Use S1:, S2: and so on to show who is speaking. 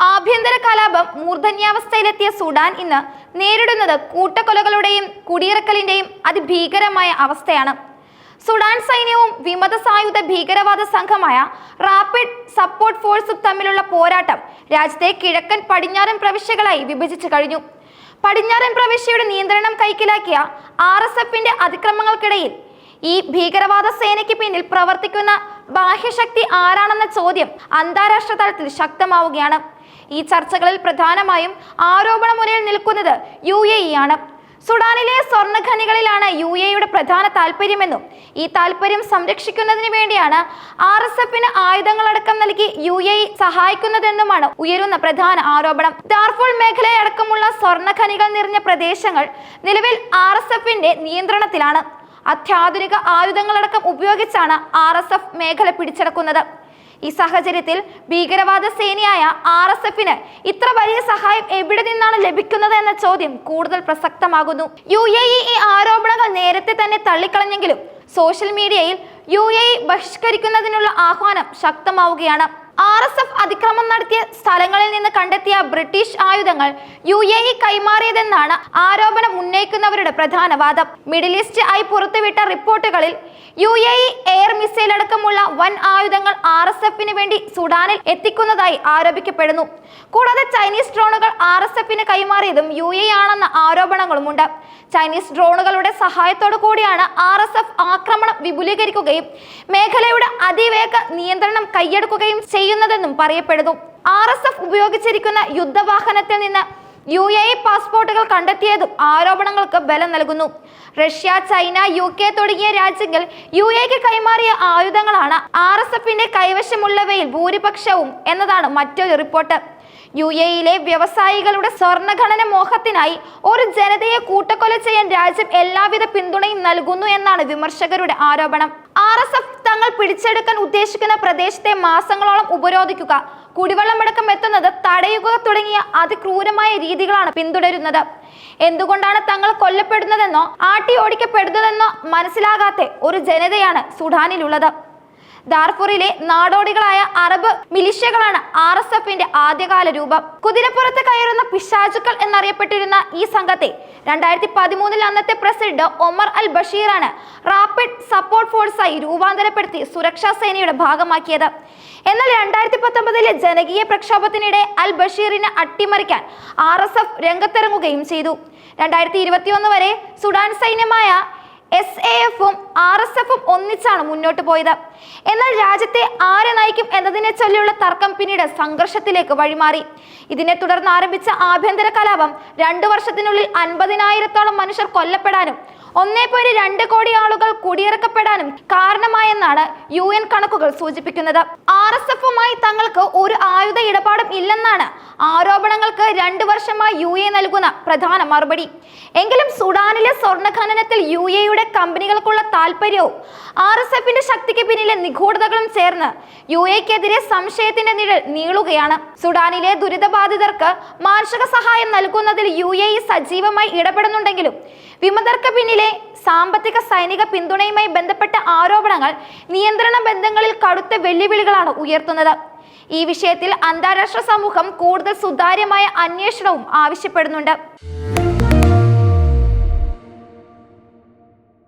S1: ആഭ്യന്തര കലാപം മൂർധന്യാവസ്ഥയിലെത്തിയ സുഡാൻ ഇന്ന് നേരിടുന്നത് കൂട്ടക്കൊലകളുടെയും കുടിയിറക്കലിന്റെയും അതിഭീകരമായ അവസ്ഥയാണ്. സുഡാൻ സൈന്യവും വിമത സായുധ ഭീകരവാദ സംഘമായ റാപ്പിഡ് സപ്പോർട്ട് ഫോഴ്സും തമ്മിലുള്ള പോരാട്ടം രാജ്യത്തെ കിഴക്കൻ പടിഞ്ഞാറൻ പ്രവിശ്യകളായി വിഭജിച്ചു കഴിഞ്ഞു. പടിഞ്ഞാറൻ പ്രവിശ്യയുടെ നിയന്ത്രണം കൈക്കലാക്കിയ ആർ എസ് എഫിന്റെ അതിക്രമങ്ങൾക്കിടയിൽ ഈ ഭീകരവാദ സേനയ്ക്ക് പിന്നിൽ പ്രവർത്തിക്കുന്ന ബാഹ്യശക്തി ആരാണെന്ന ചോദ്യം അന്താരാഷ്ട്ര തലത്തിൽ ശക്തമാവുകയാണ്. ഈ ചർച്ചകളിൽ പ്രധാനമായും ആരോപണ മുനയിൽ നിൽക്കുന്നത് യു എ ഇ ആണ്. സുഡാനിലെ സ്വർണഖനികളിലാണ് യു എയുടെ പ്രധാന താല്പര്യമെന്നും ഈ താല്പര്യം സംരക്ഷിക്കുന്നതിന് വേണ്ടിയാണ് ആർ എസ് എഫിന് ആയുധങ്ങളടക്കം നൽകി യു എ സഹായിക്കുന്നതെന്നുമാണ് ഉയരുന്ന പ്രധാന ആരോപണം. ദാർഫോൾ മേഖലയടക്കമുള്ള സ്വർണഖനികൾ നിറഞ്ഞ പ്രദേശങ്ങൾ നിലവിൽ ആർ എസ് എഫിന്റെ നിയന്ത്രണത്തിലാണ്. അത്യാധുനിക ആയുധങ്ങളടക്കം ഉപയോഗിച്ചാണ് ആർ എസ് എഫ് മേഖല പിടിച്ചെടുക്കുന്നത്. ഈ സാഹചര്യത്തിൽ ഭീകരവാദ സേനയായ ആർ എസ് എഫിന് ഇത്ര വലിയ സഹായം എവിടെ നിന്നാണ് ലഭിക്കുന്നത് എന്ന ചോദ്യം കൂടുതൽ പ്രസക്തമാകുന്നു. യു എ ഇ ഈ ആരോപണങ്ങൾ നേരത്തെ തന്നെ തള്ളിക്കളഞ്ഞെങ്കിലും സോഷ്യൽ മീഡിയയിൽ യു എ ഇ ബഹിഷ്കരിക്കുന്നതിനുള്ള ആഹ്വാനം ശക്തമാവുകയാണ്. ആർ എസ് എഫ് അതിക്രമം നടത്തിയ സ്ഥലങ്ങളിൽ നിന്ന് കണ്ടെത്തിയ ബ്രിട്ടീഷ് ആയുധങ്ങൾ യു എ ഇ കൈമാറിയതെന്നാണ് ആരോപണം ഉന്നയിക്കുന്നവരുടെ പ്രധാന വാദം. മിഡിൽ ഈസ്റ്റ് ആയി പുറത്തുവിട്ട റിപ്പോർട്ടുകളിൽ U A E air missile അടക്കമുള്ള വൻ ആയുധങ്ങൾ ആർ എസ് എഫിന് വേണ്ടി സുഡാനിൽ എത്തിക്കുന്നതായി ആരോപിക്കപ്പെടുന്നു. കൂടാതെ ചൈനീസ് ഡ്രോണുകൾ ആർ എസ് എഫിന് കൈമാറിയതും യു എ ആണെന്ന ആരോപണങ്ങളുമുണ്ട്. ചൈനീസ് ഡ്രോണുകളുടെ സഹായത്തോടു കൂടിയാണ് ആർ എസ് എഫ് ആക്രമണം വിപുലീകരിക്കുകയും മേഖലയുടെ അതിവേഗ നിയന്ത്രണം കൈയെടുക്കുകയും ചെയ്യുന്നതെന്നും പറയപ്പെടുന്നു. ആർ എസ് എഫ് ഉപയോഗിച്ചിരിക്കുന്ന യുദ്ധവാഹനത്തിൽ നിന്ന് യു എ പാസ്പോർട്ടുകൾ കണ്ടെത്തിയതും ആരോപണങ്ങൾക്ക് ബലം നൽകുന്നു. റഷ്യ ചൈന യു കെ തുടങ്ങിയ രാജ്യങ്ങൾ യു എക്ക് കൈമാറിയ ആയുധങ്ങളാണ് ആർ എസ് എഫിന്റെ കൈവശമുള്ളവയിൽ ഭൂരിപക്ഷവും എന്നതാണ് മറ്റൊരു റിപ്പോർട്ട്. യു എയിലെ വ്യവസായികളുടെ സ്വർണഘടന മോഹത്തിനായി ഒരു ജനതയെ കൂട്ടക്കൊല ചെയ്യാൻ രാജ്യം എല്ലാവിധ പിന്തുണയും നൽകുന്നു എന്നാണ് വിമർശകരുടെ ആരോപണം. ആർ എസ് എഫ് തങ്ങൾ പിടിച്ചെടുക്കാൻ ഉദ്ദേശിക്കുന്ന പ്രദേശത്തെ മാസങ്ങളോളം ഉപരോധിക്കുക. കുടിവെള്ളമടക്കം എത്തുന്നത് തടയുക തുടങ്ങിയ അതിക്രൂരമായ രീതികളാണ് പിന്തുടരുന്നത്. എന്തുകൊണ്ടാണ് തങ്ങൾ കൊല്ലപ്പെടുന്നതെന്നോ ആട്ടി ഓടിക്കപ്പെടുന്നതെന്നോ മനസ്സിലാകാത്ത ഒരു ജനതയാണ് സുഡാനിലുള്ളത്. ദാർഫുറിലെ നാടോടികളായ അറബ് മിലിഷ്യകളാണ് ആർ എസ് എഫിന്റെ ആദ്യകാല രൂപം. കുതിരപ്പുറത്ത് കയറുന്ന പിശാചുക്കൾ എന്നറിയപ്പെട്ടിരുന്ന ഈ സംഘത്തെ രണ്ടായിരത്തി പതിമൂന്നിൽ അന്നത്തെ പ്രസിഡന്റ് ഒമർ അൽ ബഷീറാണ് റാപ്പിഡ് സപ്പോർട്ട് ഫോഴ്സായി രൂപാന്തരപ്പെടുത്തി സുരക്ഷാ സേനയുടെ ഭാഗമാക്കിയത്. എന്നാൽ രണ്ടായിരത്തി പത്തൊമ്പതിലെ ജനകീയ പ്രക്ഷോഭത്തിനിടെ അൽ ബഷീറിനെ അട്ടിമറിക്കാൻ ആർ എസ് എഫ് രംഗത്തിറങ്ങുകയും ചെയ്തു. രണ്ടായിരത്തി ഇരുപത്തിയൊന്ന് വരെ സുഡാൻ സൈന്യമായ എസ് എ എഫും ആർ എസ് എഫും ഒന്നിച്ചാണ് മുന്നോട്ട് പോയത്. എന്നാൽ രാജ്യത്തെ ആരെ നയിക്കും എന്നതിനെ ചൊല്ലിയുള്ള തർക്കം പിന്നീട് സംഘർഷത്തിലേക്ക് വഴിമാറി. ഇതിനെ തുടർന്ന് ആരംഭിച്ച ആഭ്യന്തര കലാപം രണ്ടു വർഷത്തിനുള്ളിൽ അൻപതിനായിരത്തോളം മനുഷ്യർ കൊല്ലപ്പെടാനും ഒന്നേ പോയിന്റ് രണ്ട് കോടി ആളുകൾ കുടിയിറക്കപ്പെടാനും കാരണമായെന്നാണ് യു എൻ കണക്കുകൾ സൂചിപ്പിക്കുന്നത്. ആർ എസ് എഫുമായി തങ്ങൾക്ക് ഒരു ആയുധ ഇടപാടും ഇല്ലെന്നാണ് ആരോപണങ്ങൾക്ക് രണ്ടു വർഷമായി യു എ നൽകുന്ന പ്രധാന മറുപടി. എങ്കിലും സുഡാനിലെ സ്വർണ ഖനനത്തിൽ യു എയുടെ കമ്പനികൾക്കുള്ള താല്പര്യവും ആർ എസ് എഫിന്റെ ശക്തിക്ക് പിന്നിലെ നിഗൂഢതകളും ചേർന്ന് യു എക്കെതിരെ സംശയത്തിന്റെ നിഴൽ നീളുകയാണ്. സുഡാനിലെ ദുരിതബാധിതർക്ക് മാനുഷിക സഹായം നൽകുന്നതിൽ യു എ സജീവമായി ഇടപെടുന്നുണ്ടെങ്കിലും വിമതർക്ക് പിന്നിലെ സാമ്പത്തിക സൈനിക പിന്തുണയുമായി ബന്ധപ്പെട്ട ആരോപണങ്ങൾ നിയന്ത്രണ ബന്ധങ്ങളിൽ കടുത്ത വെല്ലുവിളികളാണ് ഉയർത്തുന്നത്. ഈ വിഷയത്തിൽ അന്താരാഷ്ട്ര സമൂഹം കൂടുതൽ സുതാര്യമായ അന്വേഷണവും ആവശ്യപ്പെടുന്നുണ്ട്.